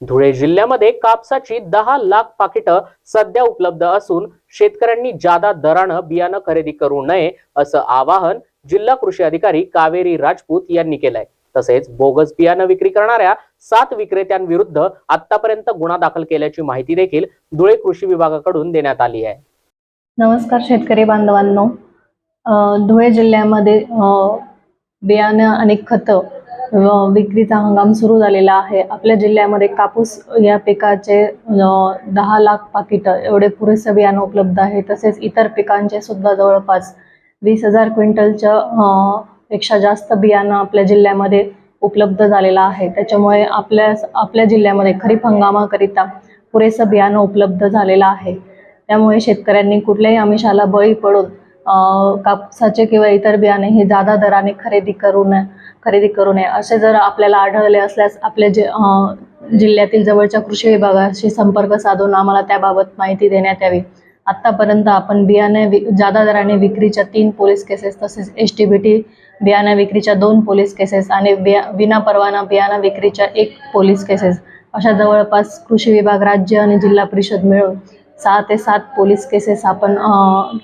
धुळे जिल्ह्यामध्ये कापसाची दहा लाख पाकिटं सध्या उपलब्ध असून शेतकऱ्यांनी जादा दरानं बियाणं खरेदी करू नये असं आवाहन जिल्हा कृषी अधिकारी कावेरी राजपूत यांनी केलंय. तसेच बोगस बियाणं विक्री करणाऱ्या सात विक्रेत्यांविरुद्ध आतापर्यंत गुन्हा दाखल केल्याची माहिती देखील धुळे कृषी विभागाकडून देण्यात आली आहे. नमस्कार शेतकरी बांधवांनो. धुळे जिल्ह्यामध्ये बियाणं आणि खतं विक्रीचा हंगाम सुरू झालेला आहे. आपल्या जिल्ह्यामध्ये कापूस या पिकाचे दहा लाख पाकिटं एवढे पुरेसे बियाणं उपलब्ध आहे. तसेच इतर पिकांचे सुद्धा जवळपास वीस हजार क्विंटलच्या पेक्षा जास्त बियाणं आपल्या जिल्ह्यामध्ये उपलब्ध झालेलं आहे. त्याच्यामुळे आपल्या आपल्या जिल्ह्यामध्ये खरीप हंगामाकरिता पुरेसं बियाणं उपलब्ध झालेलं आहे. त्यामुळे शेतकऱ्यांनी कुठल्याही आमिषाला बळी पडून कापसाचे किंवा इतर बियाणे हे जादा दराने खरेदी करू नये खरेदी करू नये. असे जर आपल्याला आढळले असल्यास आपल्या जे जिल्ह्यातील जवळच्या कृषी विभागाशी संपर्क साधून आम्हाला त्याबाबत माहिती देण्यात यावी. आत्तापर्यंत आपण बियाणे जादा दराने विक्रीच्या तीन पोलीस केसेस तसेच एस टी बी टी बियाणं विक्रीच्या दोन पोलीस केसेस आणि बिया विना परवाना बियाणा विक्रीच्या एक पोलीस केसेस. अशा जवळपास कृषी विभाग राज्य आणि जिल्हा परिषद मिळून सहा ते सात पोलीस केसेस आपण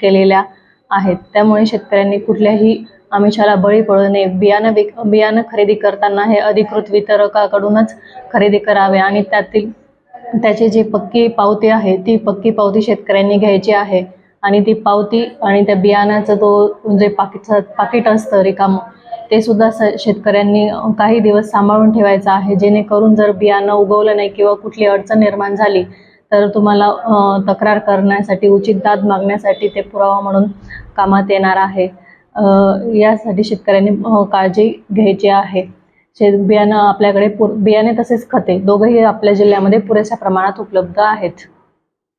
केलेल्या आहेत. त्यामुळे शेतकऱ्यांनी कुठल्याही आमिषाला बळी पडू नये. बियाणं विक बियाणं खरेदी करताना हे अधिकृत वितरकाकडूनच खरेदी करावे आणि त्यातील त्याची जी पक्की पावती आहे ती पक्की पावती शेतकऱ्यांनी घ्यायची आहे. आणि ती पावती आणि त्या बियाण्याचं तो जे पाकिट पाकिट असतं रिकामं ते सुद्धा स शेतकऱ्यांनी काही दिवस सांभाळून ठेवायचं आहे. जेणेकरून जर बियाणं उगवलं नाही किंवा कुठली अडचण निर्माण झाली तर तुम्हाला तक्रार करण्यासाठी उचित दाद मागण्यासाठी ते पुरावा म्हणून कामात येणार आहे. यासाठी शेतकऱ्यांनी काळजी घ्यायची आहे. शेत बियाणं आपल्याकडे पुर बियाणे तसेच खते दोघंही आपल्या जिल्ह्यामध्ये पुरेशा प्रमाणात उपलब्ध आहेत.